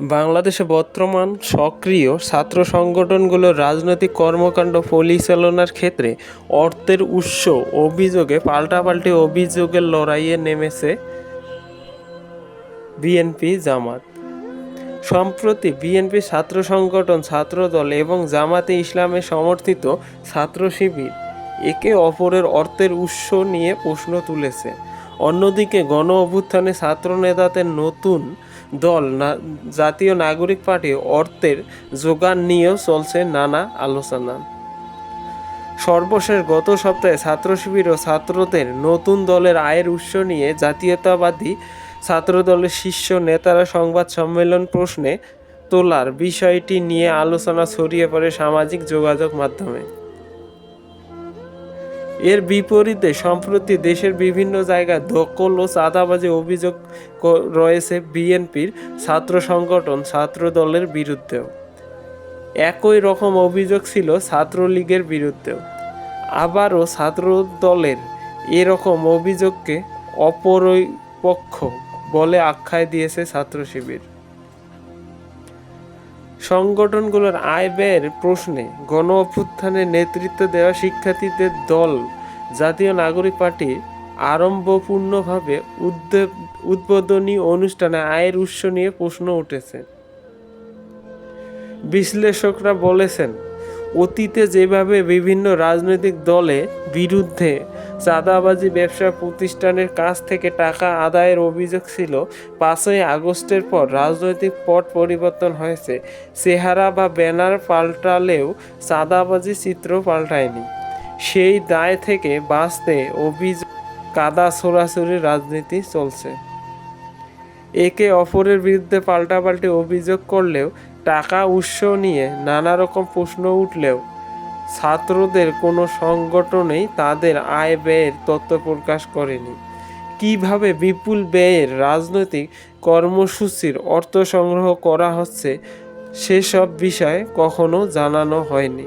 বাংলাদেশে বর্তমান সক্রিয় ছাত্র সংগঠনগুলোর রাজনৈতিক কর্মকাণ্ড পরিচালনার ক্ষেত্রে অর্থের উৎস অভিযোগে, পাল্টাপাল্টি অভিযোগের লড়াইয়ে নেমেছে বিএনপি জামাত। সম্প্রতি বিএনপি ছাত্র সংগঠন, ছাত্রদল এবং জামাতে ইসলামে সমর্থিত ছাত্র শিবির একে অপরের অর্থের উৎস নিয়ে প্রশ্ন তুলেছে। অন্যদিকে গণ অভ্যুত্থানে ছাত্র নেতাদের নতুন দল জাতীয় নাগরিক পার্টি অর্থের যোগান নিয়েও চলছে নানা আলোচনা। সর্বশেষ গত সপ্তাহে ছাত্র শিবির ও ছাত্রদের নতুন দলের আয়ের উৎস নিয়ে জাতীয়তাবাদী ছাত্রদলের শীর্ষ নেতারা সংবাদ সম্মেলন প্রশ্নে তোলার বিষয়টি নিয়ে আলোচনা ছড়িয়ে পড়ে সামাজিক যোগাযোগ মাধ্যমে। এর বিপরীতে, সম্প্রতি দেশের বিভিন্ন জায়গায় দখল ও চাঁদাবাজি অভিযোগ রয়েছে বিএনপির ছাত্র সংগঠন ছাত্র দলের বিরুদ্ধেও। একই রকম অভিযোগ ছিল ছাত্রলীগের বিরুদ্ধেও। আবারও ছাত্র দলের এরকম অভিযোগকে অপরিপক্ষ বলে আখ্যায় দিয়েছে ছাত্র শিবির সংগঠনগুলোর আয় ব্যয়ের প্রশ্নে গণ অভ্যুত্থানে নেতৃত্ব দেওয়া শিক্ষার্থীদের দল, জাতীয় নাগরিক পার্টি আরম্ভপূর্ণভাবে উদ্যোগ উদ্বোধনী অনুষ্ঠানে আয়ের উৎস নিয়ে প্রশ্ন উঠেছে। বিশ্লেষকরা বলেছেন অতীতে যেভাবে বিভিন্ন রাজনৈতিক দলে বিরুদ্ধে চাঁদাবাজি ব্যবসা প্রতিষ্ঠানের কাছ থেকে টাকা আদায়ের অভিযোগ ছিল, পাঁচই আগস্টের পর রাজনৈতিক পট পরিবর্তন হয়েছে। চেহারা বা ব্যানার পাল্টালেও চাঁদাবাজি চিত্র পাল্টায়নি। সেই দায় থেকে বাঁচতে অভিযোগ, কাদা ছোড়াছুড়ি রাজনীতি চলছে। একে অপরের বিরুদ্ধে পাল্টাপাল্টি অভিযোগ করলেও টাকা, উৎস নিয়ে নানা রকম প্রশ্ন উঠলেও ছাত্রদের কোনো সংগঠনেই তাদের আয় ব্যয়ের তথ্য প্রকাশ করেনি। কীভাবে বিপুল ব্যয়ের রাজনৈতিক কর্মসূচির অর্থ সংগ্রহ করা হচ্ছে, সেসব বিষয়ে কখনো জানানো হয়নি।